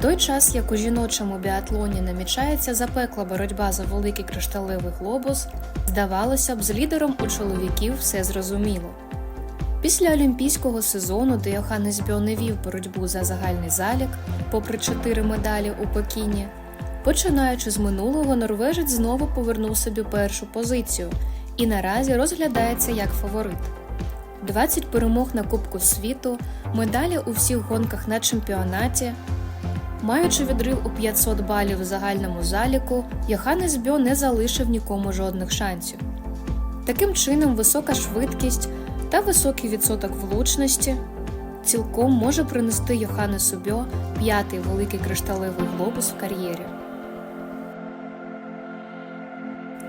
той час, як у жіночому біатлоні намічається запекла боротьба за великий кришталевий глобус, здавалося б, з лідером у чоловіків все зрозуміло. Після олімпійського сезону, де Йоханнес Бьо не вів боротьбу за загальний залік, попри чотири медалі у Пекіні, починаючи з минулого, норвежець знову повернув собі першу позицію і наразі розглядається як фаворит. 20 перемог на Кубку світу, медалі у всіх гонках на чемпіонаті. Маючи відрив у 500 балів в загальному заліку, Йоханнес Бьо не залишив нікому жодних шансів. Таким чином, висока швидкість та високий відсоток влучності цілком може принести Йоханнесу Бьо п'ятий великий кришталевий глобус в кар'єрі.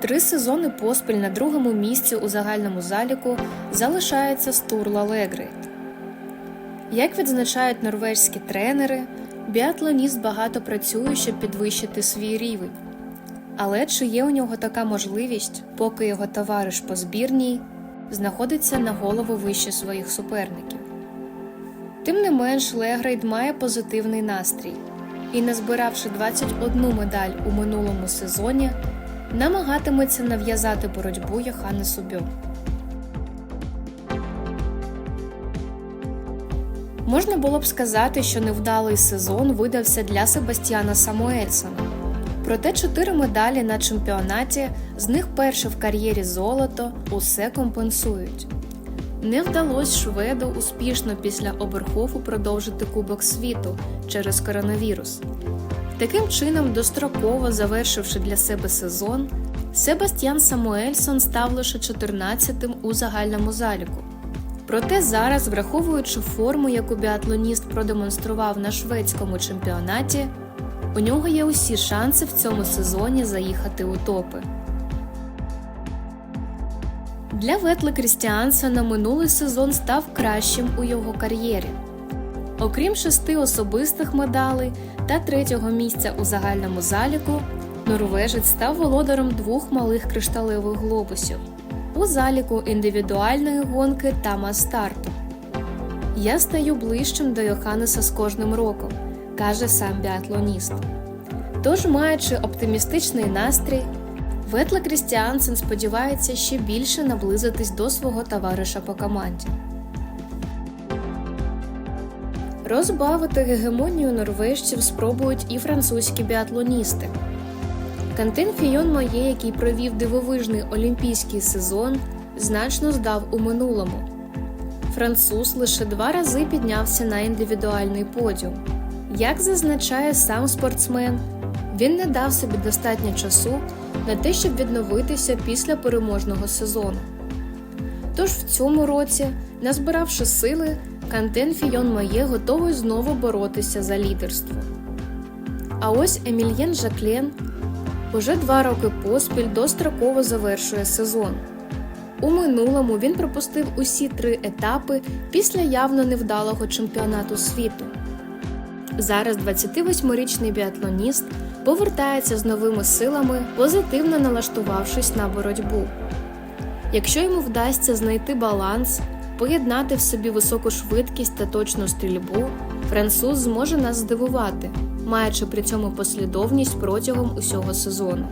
Три сезони поспіль на другому місці у загальному заліку залишається Стурла Легрейт. Як відзначають норвежські тренери, біатлоніст багато працює, щоб підвищити свій рівень. Але чи є у нього така можливість, поки його товариш по збірній знаходиться на голову вище своїх суперників? Тим не менш, Легрейд має позитивний настрій і, назбиравши 21 медаль у минулому сезоні, намагатиметься нав'язати боротьбу Йоханнесу Бьо. Можна було б сказати, що невдалий сезон видався для Себастьяна Самуельсона. Проте чотири медалі на чемпіонаті, з них перше в кар'єрі золото, усе компенсують. Не вдалося шведу успішно після Оберхофу продовжити Кубок світу через коронавірус. Таким чином, достроково завершивши для себе сезон, Себастьян Самуельсон став лише 14-тим у загальному заліку. Проте зараз, враховуючи форму, яку біатлоніст продемонстрував на шведському чемпіонаті, у нього є усі шанси в цьому сезоні заїхати у топи. Для Ветли Крістіансена минулий сезон став кращим у його кар'єрі. Окрім шести особистих медалей та третього місця у загальному заліку, норвежець став володарем двох малих кришталевих глобусів у заліку індивідуальної гонки та мастарту. Я стаю ближчим до Йоханнеса з кожним роком, каже сам біатлоніст. Тож, маючи оптимістичний настрій, Ветла Крістіансен сподівається ще більше наблизитись до свого товариша по команді. Розбавити гегемонію норвежців спробують і французькі біатлоністи. Кантин Фійон Моє, який провів дивовижний олімпійський сезон, значно здав у минулому. Француз лише два рази піднявся на індивідуальний подіум. Як зазначає сам спортсмен, він не дав собі достатньо часу на те, щоб відновитися після переможного сезону. Тож в цьому році, назбиравши сили, Кантен Фійон Моє готовий знову боротися за лідерство. А ось Емільєн Жаклен уже два роки поспіль достроково завершує сезон. У минулому він пропустив усі три етапи після явно невдалого чемпіонату світу. Зараз 28-річний біатлоніст повертається з новими силами, позитивно налаштувавшись на боротьбу. Якщо йому вдасться знайти баланс, поєднати в собі високу швидкість та точну стрільбу, француз зможе нас здивувати, маючи при цьому послідовність протягом усього сезону.